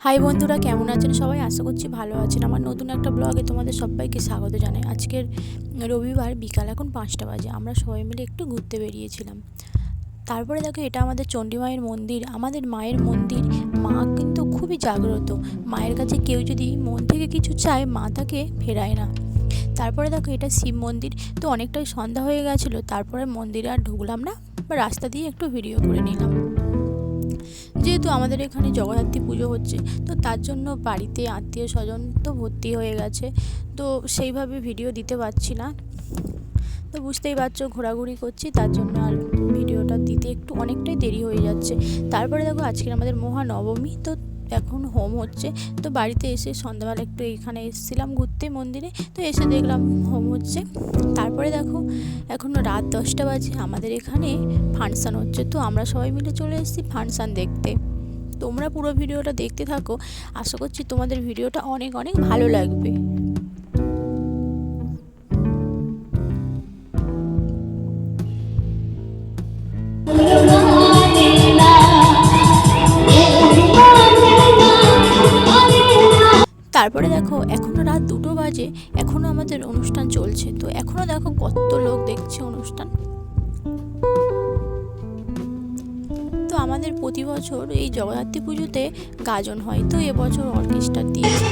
High বন্ধুরা, কেমন আছেন সবাই? আশা করছি ভালো আছেন। আমার নতুন একটা ব্লগে তোমাদের সবাইকে স্বাগত জানাই। আজকের রবিবার বিকাল এখন পাঁচটা বাজে। আমরা সবাই মিলে একটু ঘুরতে বেরিয়েছিলাম। তারপরে দেখো, এটা আমাদের চণ্ডী মায়ের মন্দির। আমাদের মায়ের মন্দির। মা কিন্তু খুবই জাগ্রত। মায়ের কাছে কেউ যদি মন থেকে কিছু চায়, মা তাকে ফেরায় না। তারপরে দেখো, এটা শিব মন্দির। তো অনেকটাই সন্ধ্যা হয়ে গেছিল। তারপরে মন্দিরে আর ঢুকলাম না। রাস্তা দিয়ে একটু ভিডিও করে নিলাম। যেহেতু আমাদের এখানে জগদ্ধাত্রী পুজো হচ্ছে, তো তার জন্য বাড়িতে আত্মীয় স্বজন তো ভর্তি হয়ে গেছে। তো সেইভাবে ভিডিও দিতে পারছি না। তো বুঝতেই পারছ, ঘোরাঘুরি করছি, তার জন্য আর ভিডিওটা দিতে একটু অনেকটাই দেরি হয়ে যাচ্ছে। তারপরে দেখো আজকে আমাদের মহানবমী, তো এখন হোম হচ্ছে। তো বাড়িতে এসে সন্ধ্যাবেলা একটু এখানে এসেছিলাম ঘুরতে মন্দিরে। তো এসে দেখলাম হোম হচ্ছে। তারপরে দেখো, এখন রাত দশটা বাজে। আমাদের এখানে ফাংশান হচ্ছে। তো আমরা সবাই মিলে চলে এসেছি ফাংশান দেখতে। তোমরা পুরো ভিডিওটা দেখতে থাকো। আশা করছি তোমাদের ভিডিওটা অনেক অনেক ভালো লাগবে। তারপরে দেখো এখনও রাত দুটো বাজে এখনও আমাদের অনুষ্ঠান চলছে। তো এখনও দেখো কত লোক দেখছে অনুষ্ঠান। তো আমাদের প্রতি বছর এই জগদ্ধাত্রী পুজোতে গাজন হয়। তো এবছর অর্কেস্ট্রা দিয়েছে।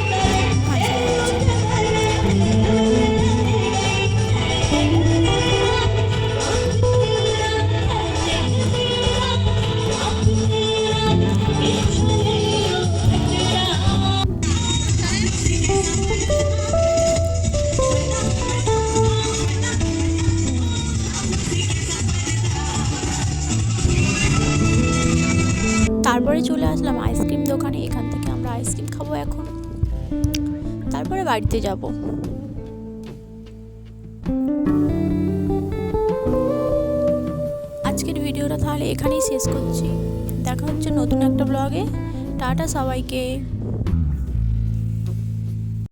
তারপরে চলে আসলাম আইসক্রিম দোকানে, এখান থেকে আমরা আইসক্রিম খাব এখন। তারপরে বাড়িতে যাব। আজকের ভিডিওটা তাহলে এখানেই শেষ করছি। দেখা হচ্ছে নতুন একটা ব্লগে টাটা সবাইকে।